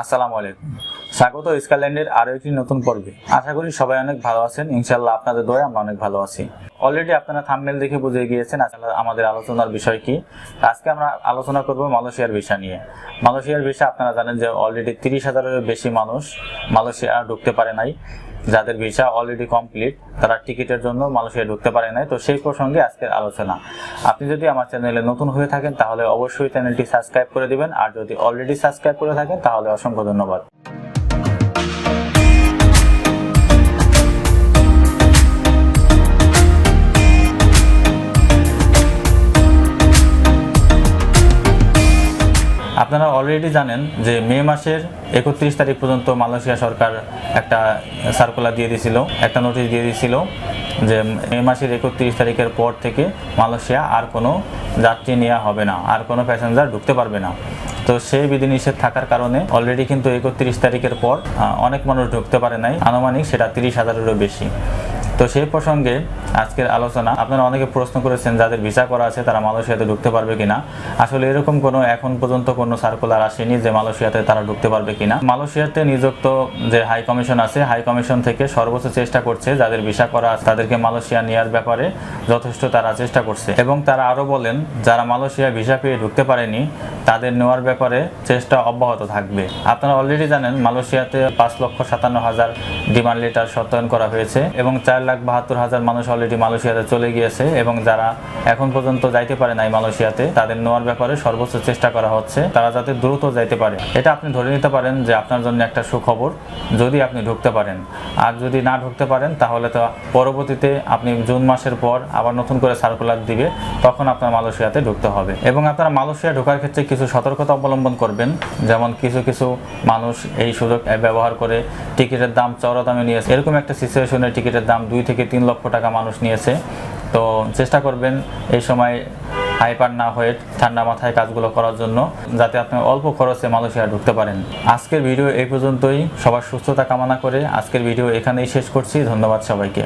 আসসালামু আলাইকুম। স্বাগত স্কাইল্যান্ডের আরও একটি নতুন পর্বে। আশা করি সবাই অনেক ভালো আছেন। ইনশাল্লাহ আপনাদের দয়ে আমরা অনেক ভালো আছি। অলরেডি আপনারা থাম্বনেল দেখে বুঝে গিয়েছেন আমাদের আলোচনার বিষয় কি। আজকে আমরা আলোচনা করব মালয়েশিয়ার ভিসা নিয়ে। মালয়েশিয়ার ভিসা আপনারা জানেন যে অলরেডি তিরিশ হাজারের বেশি মানুষ মালয়েশিয়া ঢুকতে পারে নাই। যাদের ভিসা অলরেডি কমপ্লিট তারা টিকিটের জন্য মালয়েশিয়া ঢুকতে পারে নাই। তো সেই প্রসঙ্গে আজকের আলোচনা। আপনি যদি আমার চ্যানেলে নতুন হয়ে থাকেন, তাহলে অবশ্যই চ্যানেলটি সাবস্ক্রাইব করে দিবেন। আর যদি অলরেডি সাবস্ক্রাইব করে থাকেন, তাহলে অসংখ্য ধন্যবাদ। আপনারা অলরেডি জানেন যে মে মাসের একত্রিশ তারিখ পর্যন্ত মালয়েশিয়া সরকার একটা সার্কুলার দিয়ে দিয়েছিল, একটা নোটিশ দিয়ে দিয়েছিল যে মে মাসের একত্রিশ তারিখের পর থেকে মালয়েশিয়া আর কোনো যাত্রী নেওয়া হবে না, আর কোনো প্যাসেঞ্জার ঢুকতে পারবে না। তো সেই বিধিনিষেধ থাকার কারণে অলরেডি কিন্তু একত্রিশ তারিখের পর অনেক মানুষ ঢুকতে পারে নাই। আনুমানিক সেটা তিরিশ হাজারেরও বেশি। তো সেই প্রসঙ্গে আজকের আলোচনা। আপনারা অনেকে প্রশ্ন করেছেন, যাদের ভিসা করা আছে তারা মালয়েশিয়াতে ঢুকতে পারবে কিনা? আসলে এরকম কোনো এখন পর্যন্ত কোনো সার্কুলার আসেনি যে মালয়েশিয়াতে তারা ঢুকতে পারবে কিনা। মালয়েশিয়াতে নিযুক্ত যে হাই কমিশন আছে হাই কমিশন থেকে সর্বোচ্চ চেষ্টা করছে যাদের ভিসা করা আছে তাদেরকে মালয়েশিয়া নেওয়ার ব্যাপারে যথেষ্ট তারা চেষ্টা করছে। এবং তারা আরও বলেন, যারা মালয়েশিয়া ভিসা পেয়ে ঢুকতে পারেনি, তাদের নেওয়ার ব্যাপারে চেষ্টা অব্যাহত থাকবে। আপনারা অলরেডি জানেন, মালয়েশিয়াতে পাঁচ লক্ষ সাতান্ন হাজার ডিমান্ড লেটার সত্যায়ন করা হয়েছে এবং চার লাখ বাহাত্তর হাজার মানুষ অলরেডি মালয়েশিয়াতে চলে গিয়েছে এবং যারা এখন পর্যন্ত যাইতে পারে নাই মালয়েশিয়াতে, তাদের নেওয়ার ব্যাপারে সর্বোচ্চ চেষ্টা করা হচ্ছে। তারা যাতে দ্রুত যাইতে পারে। এটা আপনি ধরে নিতে পারেন যে আপনার জন্য একটা সুখবর, যদি আপনি ঢুকতে পারেন। আর যদি না ঢুকতে পারেন, তাহলে তো পরবর্তীতে আপনি জুন মাসের পর আবার নতুন করে সার্কুলার দিবে, তখন আপনার মালয়েশিয়াতে ঢুকতে হবে। এবং আপনারা মালয়েশিয়া ঢোকার ক্ষেত্রে কিছু সতর্কতা অবলম্বন করবেন, যেমন কিছু কিছু মানুষ এই সুযোগ ব্যবহার করে টিকিটের দাম চড়া দামে নিয়েছে। এরকম একটা সিচুয়েশনে টিকিটের দাম দুই থেকে তিন লক্ষ টাকা মানুষ নিয়েছে। তো চেষ্টা করবেন এই সময় হাইপার না হয়ে ঠান্ডা মাথায় কাজগুলো করার জন্য, যাতে আপনি অল্প খরচে মালয়েশিয়া ঢুকতে পারেন। আজকের ভিডিও এই পর্যন্তই। সবার সুস্থতা কামনা করে আজকের ভিডিও এখানেই শেষ করছি। ধন্যবাদ সবাইকে।